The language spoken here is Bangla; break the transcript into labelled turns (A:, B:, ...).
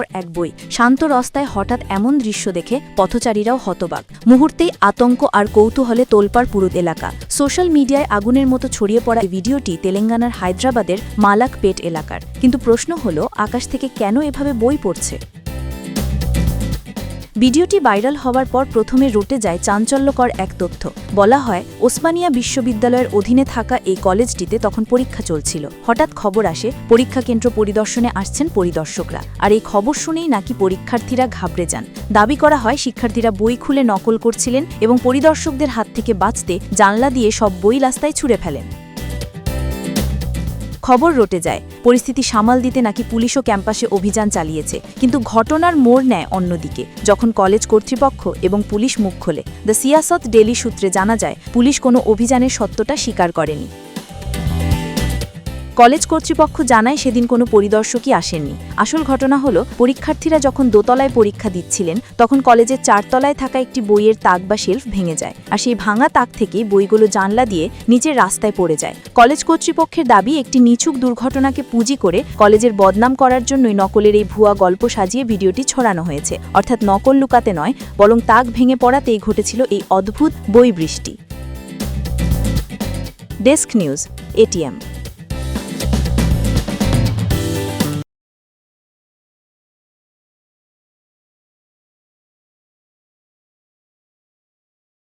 A: এক বই। শান্ত রাস্তায় হঠাৎ এমন দৃশ্য দেখে পথচারীরাও হতবাক। মুহূর্তেই আতঙ্ক আর কৌতূহলে তোলপাড় পুরো এলাকা। সোশ্যাল মিডিয়ায় আগুনের মতো ছড়িয়ে পড়া ভিডিওটি তেলেঙ্গানার হায়দ্রাবাদের মালাকপেট এলাকার। কিন্তু প্রশ্ন হলো, আকাশ থেকে কেন এভাবে বই পড়ছে? ভিডিওটি ভাইরাল হওয়ার পর প্রথমে রুটে যায় চাঞ্চল্যকর এক তথ্য। বলা হয়, ওসমানিয়া বিশ্ববিদ্যালয়ের অধীনে থাকা এই কলেজটিতে তখন পরীক্ষা চলছিল। হঠাৎ খবর আসে, পরীক্ষা কেন্দ্র পরিদর্শনে আসছেন পরিদর্শকরা। আর এই খবর শুনেই নাকি পরীক্ষার্থীরা ঘাবড়ে যান। দাবি করা হয়, শিক্ষার্থীরা বই খুলে নকল করছিলেন এবং পরিদর্শকদের হাত থেকে বাঁচতে জানলা দিয়ে সব বই রাস্তায় ছুঁড়ে ফেলেন। খবর রটে যায়। পরিস্থিতি সামাল দিতে নাকি পুলিশও ক্যাম্পাসে অভিযান চালিয়েছে। কিন্তু ঘটনার মোড় নেয় অন্যদিকে। যখন কলেজ কর্তৃপক্ষ এবং পুলিশ মুখ খোলে, দ্য সিয়াসত ডেলি সূত্রে জানা যায়, পুলিশ কোনো অভিযানের সত্যটা স্বীকার করেনি। কলেজ কর্তৃপক্ষ জানায় সেদিন কোনো পরিদর্শকই আসেননি। আসল ঘটনা হলো, পরীক্ষার্থীরা যখন দোতলায় পরীক্ষা দিচ্ছিলেন, তখন কলেজের চারতলায় থাকা একটি বইয়ের তাক বা শেলফ ভেঙে যায় আর সেই ভাঙা তাক থেকেই বইগুলো জানলা দিয়ে নিচের রাস্তায় পড়ে যায়। কলেজ কর্তৃপক্ষের দাবি, একটি নিছুক দুর্ঘটনাকে পুঁজি করে কলেজের বদনাম করার জন্যই নকলের এই ভুয়া গল্প সাজিয়ে ভিডিওটি ছড়ানো হয়েছে। অর্থাৎ নকল লুকাতে নয়, বরং তাক ভেঙে পড়াতেই ঘটেছিল এই অদ্ভুত বই বৃষ্টি ডেস্ক নিউজ এটিএম